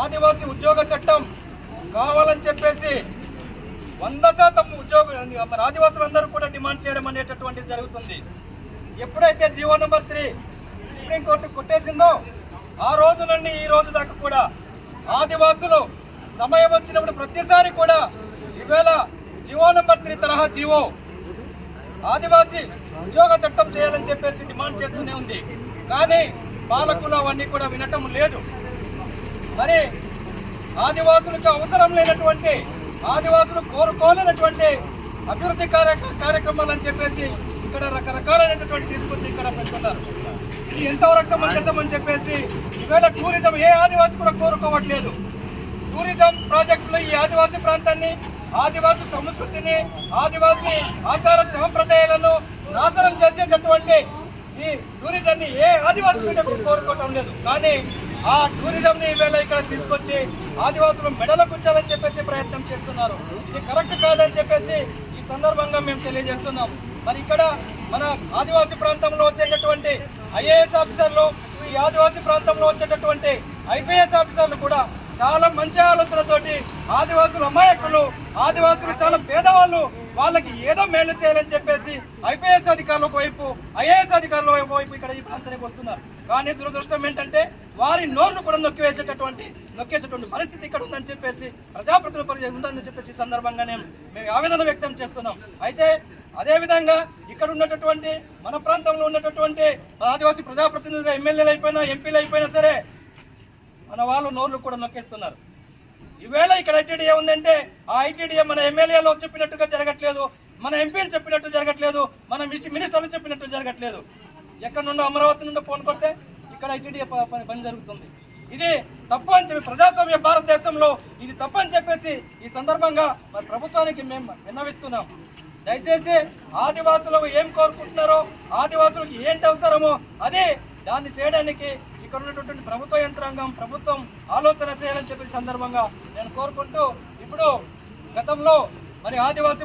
ఆదివాసీ ఉద్యోగ చట్టం కావాలని చెప్పేసి వంద శాతం ఉద్యోగ ఆదివాసులందరూ కూడా డిమాండ్ చేయడం అనేటటువంటిది జరుగుతుంది. ఎప్పుడైతే GO number three supreme court కొట్టేసిందో ఆ రోజు నుండి ఈ రోజు దాకా కూడా ఆదివాసులు సమయం వచ్చినప్పుడు ప్రతిసారి కూడా ఈవేళ జీవో నెంబర్ త్రీ తరహా జీవో ఆదివాసీ ఉద్యోగ చట్టం చేయాలని చెప్పేసి డిమాండ్ చేస్తూనే ఉంది. కానీ పాలకులు అవన్నీ కూడా వినటం లేదు. మరి ఆదివాసులకు అవసరం లేనటువంటి ఆదివాసులు కోరుకోలేనటువంటి అభివృద్ధి కార్యక్రమాలు అని చెప్పేసి ఇక్కడ రకరకాలైనటువంటి తీసుకొచ్చి ఇక్కడ పెట్టుకున్నారు ఇది ఎంతవరకు సమంజసం అని చెప్పేసి ఈవేళ టూరిజం ఏ ఆదివాసి కూడా కోరుకోవట్లేదు. టూరిజం ప్రాజెక్టులు ఈ ఆదివాసీ ప్రాంతాన్ని ఆదివాసీ సంస్కృతిని ఆదివాసీ ఆచార సాంప్రదాయాలను నాశనం చేసేటటువంటి ఈ టూరిజాన్ని ఏ ఆదివాసీ కూడా కోరుకోవటం లేదు. కానీ ఆ టూరిజం ని ఈవేళ ఇక్కడ తీసుకొచ్చి ఆదివాసులు మెడలకు ఉంచాలని చెప్పేసి ప్రయత్నం చేస్తున్నారు. ఇది కరెక్ట్ కాదని చెప్పేసి ఈ సందర్భంగా మేము తెలియజేస్తున్నాం. మరి ఇక్కడ మన ఆదివాసీ ప్రాంతంలో వచ్చేటటువంటి ఐఏఎస్ ఆఫీసర్లు ఈ ఆదివాసీ ప్రాంతంలో వచ్చేటటువంటి ఐపీఎస్ ఆఫీసర్లు కూడా చాలా మంచి ఆలోచనతోటి ఆదివాసులు అమాయకులు ఆదివాసులు చాలా పేదవాళ్ళు వాళ్ళకి ఏదో మేలు చేయాలని చెప్పేసి ఐపీఎస్ అధికారుల వైపు ఐఏఎస్ అధికారుల వైపు ఇక్కడ ఈ ప్రాంతానికి వస్తున్నారు. కానీ దురదృష్టం ఏంటంటే వారి నోర్లు కూడా నొక్కివేసేటటువంటి నొక్కేసేటువంటి పరిస్థితి ఇక్కడ ఉందని చెప్పేసి ప్రజాప్రతినిధుల ఉందని చెప్పేసి ఈ సందర్భంగా నేను మేము ఆవేదన వ్యక్తం చేస్తున్నాం. అయితే అదేవిధంగా ఇక్కడ ఉన్నటువంటి మన ప్రాంతంలో ఉన్నటువంటి ఆదివాసీ ప్రజాప్రతినిధులుగా ఎమ్మెల్యేలు అయిపోయినా ఎంపీలు అయిపోయినా సరే మన వాళ్ళు నోర్లు కూడా నొక్కేస్తున్నారు. ఈవేళ ఇక్కడ ఐటీడీఏ ఉందంటే ఆ ఐటీడీఏ మన ఎమ్మెల్యేలో చెప్పినట్టుగా జరగట్లేదు మన ఎంపీలు చెప్పినట్టు జరగట్లేదు మన మినిస్టర్లు చెప్పినట్టు జరగట్లేదు. ఎక్కడ నుండో అమరావతి నుండి ఫోన్ కొడితే ఇక్కడ ఐటీడీఏ పని జరుగుతుంది. ఇది తప్పు అని చెప్పి ప్రజాస్వామ్య భారతదేశంలో ఇది తప్పు అని చెప్పేసి ఈ సందర్భంగా మరి ప్రభుత్వానికి మేము విన్నవిస్తున్నాం. దయచేసి ఆదివాసులకు ఏం కోరుకుంటున్నారో ఆదివాసులకు ఏంటి అవసరమో అదే దాన్ని చేయడానికి ఇక్కడ ఉన్నటువంటి ప్రభుత్వ యంత్రాంగం ప్రభుత్వం ఆలోచన చేయాలని చెప్పే సందర్భంగా నేను కోరుకుంటూ ఇప్పుడు గతంలో మరి ఆదివాసీ